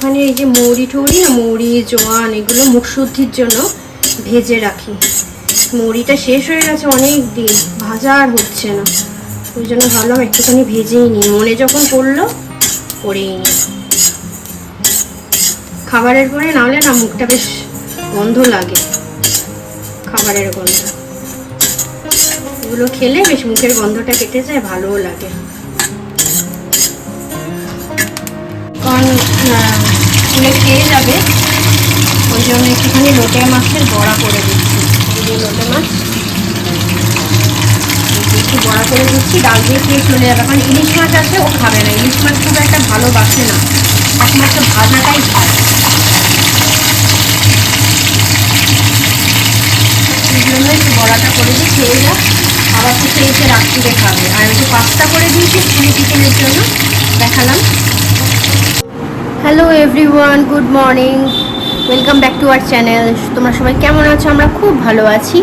একটুখানি এই যে মৌরি টৌরি না মৌরি, জোয়ান, এগুলো মুখ শুদ্ধির জন্য ভেজে রাখি। মৌরিটা শেষ হয়ে গেছে অনেক দিন ভাজা আর হচ্ছে না। ওই জন্য ভাবলাম একটুখানি ভেজেই নিই। মনে যখন পড়ল, করেই নিই। খাবারের পরে নাহলে না মুখটা বেশ গন্ধ লাগে, খাবারের গন্ধ। এগুলো খেলে বেশ মুখের গন্ধটা কেটে যায়, ভালোও লাগে। কারণ আহ, খেয়ে যাবে। ওই জন্য একটুখানি লোটে মাছের বড়া করে দিচ্ছি। লোটে মাছ। একটু বড়া করে দিচ্ছি। ডাল দিয়ে খেয়ে চলে যাবে। কারণ ইলিশ মাছ আছে ও খাবে না। ইলিশ মাছ খুব একটা ভালোবাসে না। একমাত্র ভাজাটাই খায় জন্য একটু বড়াটা করে দিই খেয়ে যাক আবার থেকে এসে রাত্রিরে খাবে। আর একটু পাস্তা করে দিয়েছি টিফিনের জন্য দেখালাম। Hello everyone good morning welcome back to our channel তোমরা সবাই কেমন আছো? আমরা খুব ভালো আছি।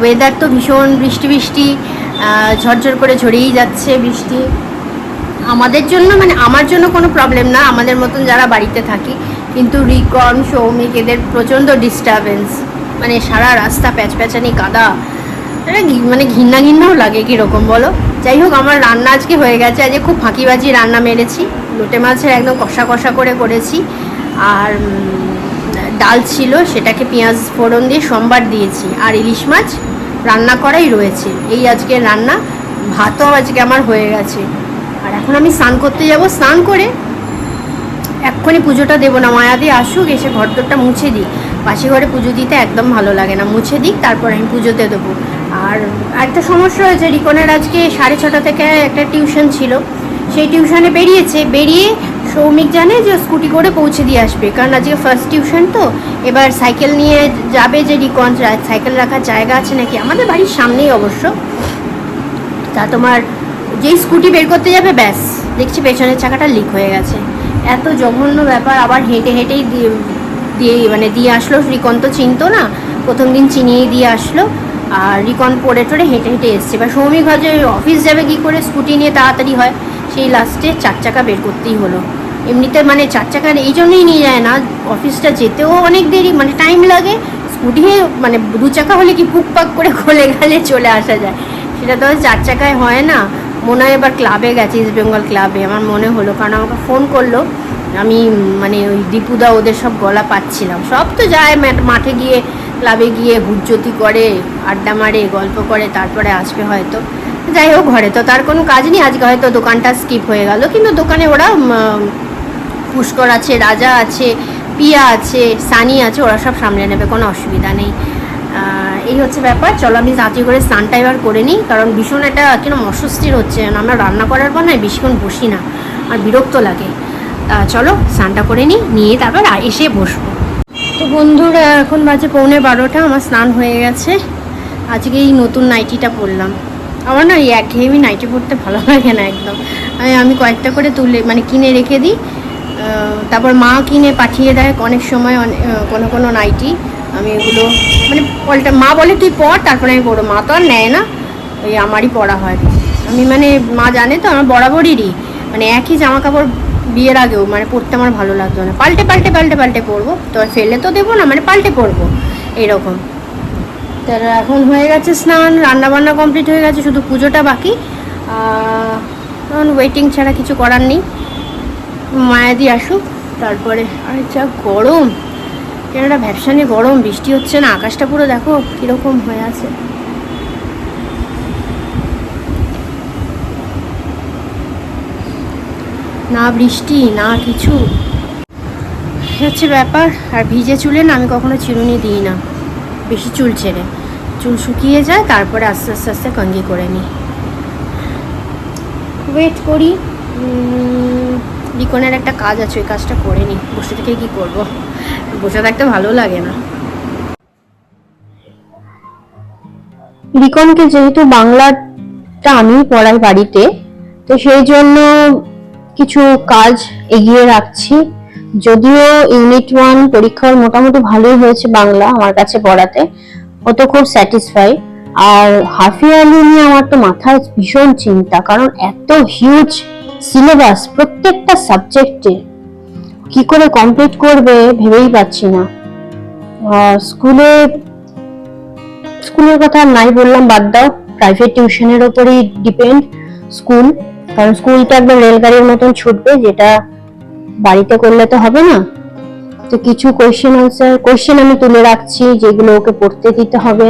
ওয়েদার তো ভীষণ বৃষ্টি বৃষ্টি ঝরঝর করে ঝরেই যাচ্ছে বৃষ্টি। আমাদের জন্য মানে আমার জন্য কোনো প্রবলেম না, আমাদের মতন যারা বাড়িতে থাকি। কিন্তু রিকন, সৌমিক, এদের প্রচণ্ড ডিস্টারবেন্স মানে সারা রাস্তা প্যাচপ্যাচানি কাদা মানে ঘিন্না ঘিন্নাও লাগে কীরকম বলো? যাই হোক, আমার রান্না আজকে হয়ে গেছে। আজকে খুব ফাঁকিবাজি রান্না মেরেছি। লোটে মাছের একদম কষা কষা করে করেছি। আর ডাল ছিল, সেটাকে পেঁয়াজ ফোড়ন দিয়ে সোমবার দিয়েছি। আর ইলিশ মাছ রান্না করাই রয়েছে। এই আজকে রান্না, ভাতও আজকে আমার হয়ে গেছে। আর এখন আমি স্নান করতে যাব। স্নান করে এক্ষুনি পুজোটা দেবো না। মায়াদি আসুক, এসে ঘর ঘরদোরটা মুছে দিই পাশে ঘরে পুজো দিতে একদম ভালো লাগে না। মুছে দিক, তারপর আমি পুজোতে দেবো। আর একটা সমস্যা হয়েছে, রিকনের আজকে সাড়ে ছটা থেকে একটা টিউশন ছিল। সেই টিউশনে বেরিয়েছে, বেরিয়ে সৌমিক জানে যে স্কুটি করে পৌঁছে দিয়ে আসবে। কারণ আজকে ফার্স্ট টিউশন তো, এবার সাইকেল নিয়ে যাবে যে রিকন সাইকেল রাখার জায়গা আছে নাকি? আমাদের বাড়ির সামনেই অবশ্য। তা তোমার যেই স্কুটি বের করতে যাবে, ব্যাস। দেখছি পেছনের চাকাটা লিক হয়ে গেছে। এত জঘন্য ব্যাপার, আবার হেঁটে হেঁটেই দিয়ে মানে দিয়ে আসলো। রিকন তো চিনতো না, প্রথম দিন চিনিয়ে দিয়ে আসলো। আর রিকন পড়ে টড়ে হেঁটে হেঁটে এসছে। এবার সৌমিক হয় যে অফিস যাবে কি করে? স্কুটি নিয়ে তাড়াতাড়ি হয়। সেই লাস্টে চার চাকা বের করতেই হলো। এমনিতে মানে চার চাকার এই জন্যই নিয়ে যায় না, অফিসটা যেতেও অনেক দেরি মানে টাইম লাগে স্কুটি মানে দু চাকা হলে কি ফুকপাক করে খোলে গেলে চলে আসা যায়। সেটা তো চার চাকায় হয় না। মনে হয় এবার ক্লাবে গেছে ইস্ট বেঙ্গল ক্লাবে আমার মনে হলো, কারণ আমাকে ফোন করল। আমি মানে ওই দীপুদা ওদের সব গলা পাচ্ছিলাম। সব তো যায় মাঠে গিয়ে ক্লাবে গিয়ে হুজ্জতি করে, আড্ডা মারে, গল্প করে, তারপরে আসবে হয়তো। যাই হোক ঘরে। তো তার কোনো কাজ নেই, আজকে হয়তো দোকানটা স্কিপ হয়ে গেল। কিন্তু দোকানে ওরা পুষ্কর আছে, রাজা আছে, পিয়া আছে, সানি আছে, ওরা সব সামলে নেবে, কোনো অসুবিধা নেই। এই হচ্ছে ব্যাপার। চলো আমি তাড়াতাড়ি করে স্নানটা এবার করে নিই, কারণ ভীষণ একটা কিরম অস্বস্তির হচ্ছে। আমরা রান্না করার পর না বেশিক্ষণ বসি না, আর বিরক্ত লাগে। তা চলো, স্নানটা করে নিই, নিয়ে তারপর এসে বসবো। তো বন্ধুরা, এখন বাজে পৌনে বারোটা, আমার স্নান হয়ে গেছে। আজকে এই নতুন নাইটিটা পরলাম। আমার না এই একঘেয়েমি নাইটি পরতে ভালো লাগে না একদম। আমি কয়েকটা করে তুলে মানে কিনে রেখে দিই। তারপর মা কিনে পাঠিয়ে দেয় অনেক সময় কোনো কোনো নাইটি আমি এগুলো মানে পলটা, মা বলে, তুই পর তারপরে আমি পড়ো মা তো আর নেয় না। ওই আমারই পড়া হয়। আমি মানে মা জানে তো, আমার বরাবরেরই। মানে একই জামা কাপড় বিয়ের আগেও মানে পরতে আমার ভালো লাগতো না। পাল্টে পাল্টে পাল্টে পাল্টে পরবো তো ফেলে তো দেবো না মানে পাল্টে পরবো এইরকম তার এখন হয়ে গেছে স্নান রান্না বান্না কমপ্লিট হয়ে গেছে, শুধু পুজোটা বাকি। এখন ওয়েটিং ছাড়া কিছু করার নেই। মায়াদি আসুক, তারপরে আর যা গরম। কেননা ভ্যাবসানে গরম, বৃষ্টি হচ্ছে না, আকাশটা পুরো দেখো কীরকম হয়ে আছে। না বৃষ্টি, না কিছু। হচ্ছে ব্যাপার, আর ভিজে চুলে না আমি কখনো চিরুনি দিই না। বেশি চুল ছেড়ে। চুল শুকিয়ে যায়, তারপরে আস্তে আস্তে আস্তে কঙ্গি করে নিই ওয়েট করি। লিকনের একটা কাজ আছে, ওই কাজটা করে নিই বসে থেকে কি করব? বসে থাকতে ভালো লাগে না। লিকনকে যেহেতু বাংলাটা আমি পড়াই বাড়িতে, তো সেই জন্য কিছু কাজ এগিয়ে রাখছি। যদিও ইউনিট ওয়ান পরীক্ষার মোটামুটি ভালোই হয়েছে বাংলা আমার কাছে পড়াতে। ও তো খুব স্যাটিসফাই আর হাফ ইয়ারলি নিয়ে আমার তো মাথায় ভীষণ চিন্তা, কারণ এত হিউজ সিলেবাস প্রত্যেকটা সাবজেক্টে কি করে কমপ্লিট করবে ভেবেই পাচ্ছি না। স্কুলে, স্কুলের কথা নাই বললাম, বাদ দাও। প্রাইভেট টিউশনের ওপরই ডিপেন্ড স্কুল কারণ স্কুলটা একদম রেলগাড়ির মতন ছুটবে, যেটা বাড়িতে করলে তো হবে না। তো কিছু কোয়েশ্চেন আনসার কোয়েশ্চেন আমি তুলে রাখছি, যেগুলো ওকে পড়তে দিতে হবে।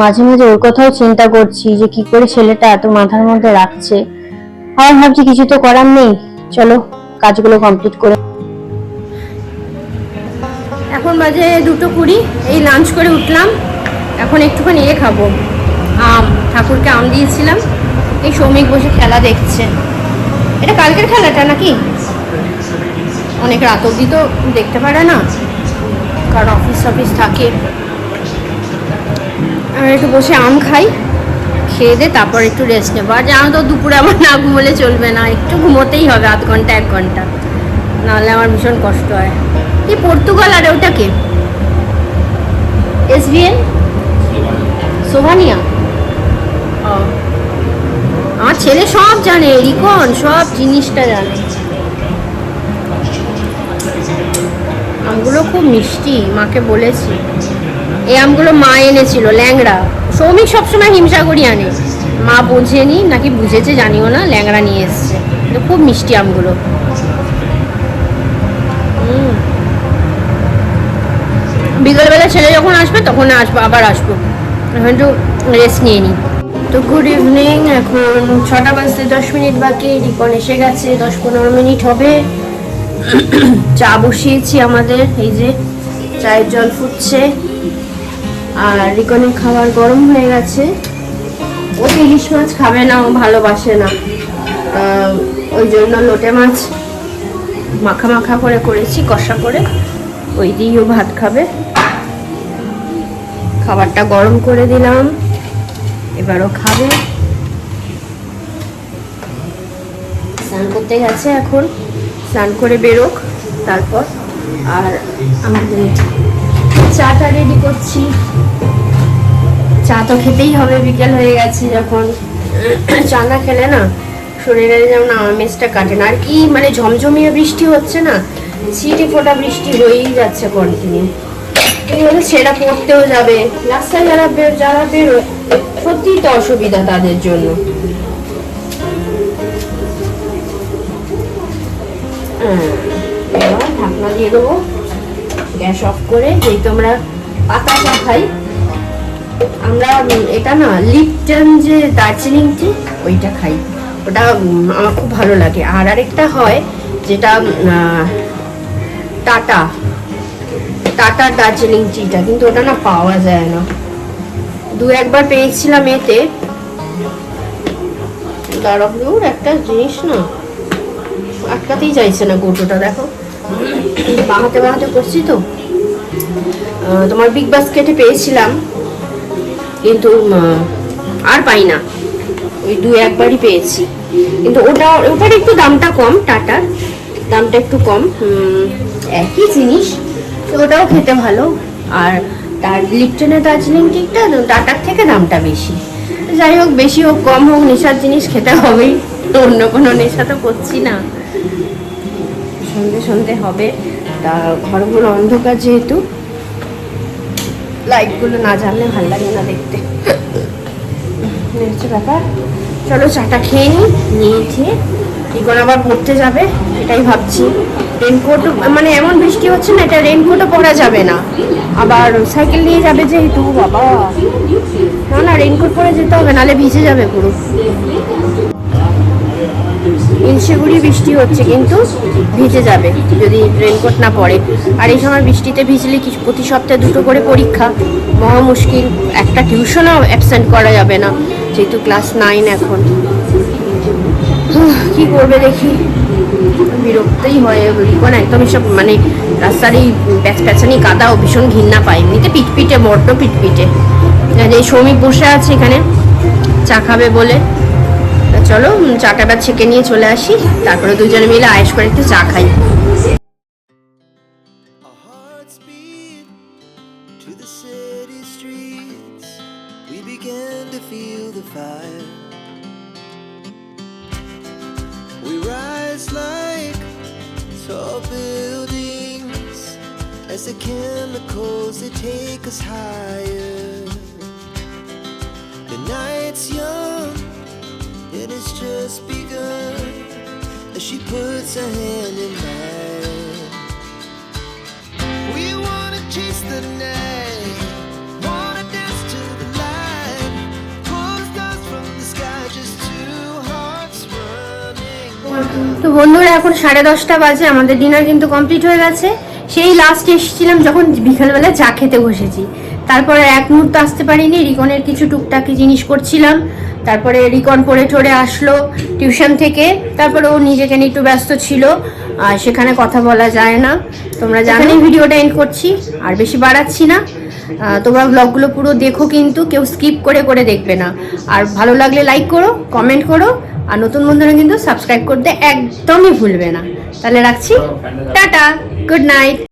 মাঝে মাঝে ওর কথাও চিন্তা করছি যে কি করে ছেলেটা এত মাথার মধ্যে রাখছে। আর ভাবছি কিছু তো করার নেই। চলো, কাজগুলো কমপ্লিট করে এখন বাজে দুটো কুড়ি, এই লাঞ্চ করে উঠলাম। এখন একটুখানি ইয়ে খাব। আম, ঠাকুরকে আম দিয়েছিলাম। এই শ্রমিক বসে খেলা দেখছে। এটা কালকের খেলাটা নাকি? অনেক রাত অবধি তো দেখতে পারে না, কারণ অফিস অফিস থাকে। আর একটু বসে আম খাই, খেয়ে দে তারপর একটু রেস্ট নেব। আর জানো তো, দুপুরে আমার না ঘুমোলে চলবে না, একটু ঘুমোতেই হবে, আধ ঘণ্টা, এক ঘণ্টা। নাহলে আমার ভীষণ কষ্ট হয়। কি পর্তুগাল আর ওটা কে? এসবিএন সোভানিয়া? আমার ছেলে সব জানে, রিকন সব জিনিসটা জানে। আমগুলো খুব মিষ্টি, মাকে বলেছি। এই আমগুলো মা এনেছিল, ল্যাংড়া। সৌমিক সবসময় হিমসাগরই আনে। মা বোঝেনি, নাকি বুঝেছে জানিও না, ল্যাংড়া নিয়ে এসছে। খুব মিষ্টি আমগুলো। বিকেলবেলা ছেলে যখন আসবে, তখন আসব, আবার আসব। এখন একটু রেস্ট নিয়ে নিই। তো গুড ইভিনিং এখন ছটা বাজতে দশ মিনিট বাকি রিকন এসে গেছে, দশ পনেরো মিনিট হবে। চা বসিয়েছি আমাদের, এই যে চায়ের জল ফুটছে। আর রিকনের খাবার গরম হয়ে গেছে। ও ইলিশ মাছ খাবে না, ও ভালোবাসে না। ওই জন্য লোটে মাছ মাখা মাখা করে করেছি, কষা করে। ওই দিয়েও ভাত খাবে। খাবারটা গরম করে দিলাম। এবারও খাবে। স্নান করতে গেছে এখন। স্নান করে বেরোক, তারপর আর আমাদের চাটা রেডি করছি। চা তো খেতেই হবে, বিকেল হয়ে গেছে যখন। চা না খেলে না শরীরে যেমন আমেজটা কাটে না। আর কি মানে ঝমঝমিয়ে বৃষ্টি হচ্ছে না, ছিটে ফোটা বৃষ্টি হয়েই যাচ্ছে কন্টিনিউ সেটা পড়তেও যাবে। রাস্তায় যারা যারা বেরোয় সত্যিই তো অসুবিধা তাদের জন্য। এবার ঢাকনা দিয়ে দেবো। গ্যাস অফ করে যেহেতু আমরা পাতা চা খাই আমরা এটা না লিপটন যে দার্জিলিং টি ওইটা খাই। ওটা আমার খুব ভালো লাগে। আর আরেকটা হয় যেটা আহ, টাটা। দার্জিলিং টিটা কিন্তু ওটা না পাওয়া যায় না। দু একবার পেয়েছিলাম এতে। দাঁড়াবুর একটা জিনিস না। আটকাতেই চাইছে না গোটোটা দেখো। বাঁহাতে বাঁহাতে করছি তো। তোমার বিগ বাস্কেটে পেয়েছিলাম, কিন্তু আর পাই না। ওই দু একবারই পেয়েছি। কিন্তু ওটা, ওটার একটু দামটা কম, টাটার। দামটা একটু কম একই জিনিস, তো ওটাও খেতে ভালো। আর তার লিপটনের দার্জিলিং টিকটা টাটার থেকে দামটা বেশি। যাই হোক, বেশি হোক, কম হোক, নেশার জিনিস খেতে হবেই। তো অন্য কোনো নেশা তো করছি না। সন্ধে সন্ধে হবে। তা ঘরগুলো অন্ধকার যেহেতু লাইটগুলো না জ্বাললে ভালো লাগে না দেখতে। হচ্ছে ব্যাপার। চলো চাটা খেয়ে নিই নিয়ে খেয়ে ইগন আবার পড়তে যাবে, এটাই ভাবছি। রেনকোট মানে এমন বৃষ্টি হচ্ছে না, এটা রেনকোটও পরা যাবে না। আবার সাইকেল নিয়ে যাবে যেহেতু, বাবা। না না রেনকোট পরে যেতে হবে নাহলে ভিজে যাবে পুরো। ইনসিগুড়ি বৃষ্টি হচ্ছে কিন্তু ভিজে যাবে, যদি রেনকোট না পড়ে। আর এই সময় বৃষ্টিতে ভিজলে কিছু প্রতি সপ্তাহে দুটো করে পরীক্ষা। মহা মুশকিল, একটা টিউশনও অ্যাবসেন্ট করা যাবে না, যেহেতু ক্লাস নাইন এখন। কি করবে দেখি, বিরক্তই হয় রিকন একদম এসব মানে রাস্তার এই প্যাচ প্যাচানি কাদা ও ভীষণ ঘৃণা পায়। এমনিতে পিটপিটে, বড্ড পিটপিটে। এই শ্রমিক বসে আছে এখানে, চা খাবে বলে। চলো চাটা বা ছেঁকে নিয়ে চলে আসি তারপরে দুজনে মিলে আয়েস করে একটু চা খাই as the chemicals they take us higher. The night's young and it's just begun as she puts her hand in mine. We wanna chase the night, wanna dance to the light, pull stars from the sky, just two hearts running. তো বন্ধুরা এখন সাড়ে দশটা বাজে আমাদের dinner কিন্তু complete হয়ে গেছে সেই লাস্ট এসেছিলাম যখন বিকালবেলা চা খেতে বসেছি তারপরে এক মুহূর্ত আসতে পারিনি রিকনের কিছু টুকটাকি জিনিস করছিলাম তারপরে রিকন পড়ে ঠরে আসলো টিউশন থেকে। তারপরে ও নিজেকে নিয়ে একটু ব্যস্ত ছিল আর সেখানে কথা বলা যায় না। তোমরা জানো। ভিডিওটা এন্ড করছি আর বেশি বাড়াচ্ছি না। তোমরা ব্লগগুলো পুরো দেখো কিন্তু কেউ স্কিপ করে করে দেখবে না। আর ভালো লাগলে লাইক করো কমেন্ট করো আর নতুন বন্ধুরা কিন্তু সাবস্ক্রাইব করতে একদমই ভুলবে না। তাহলে রাখছি। Tata good night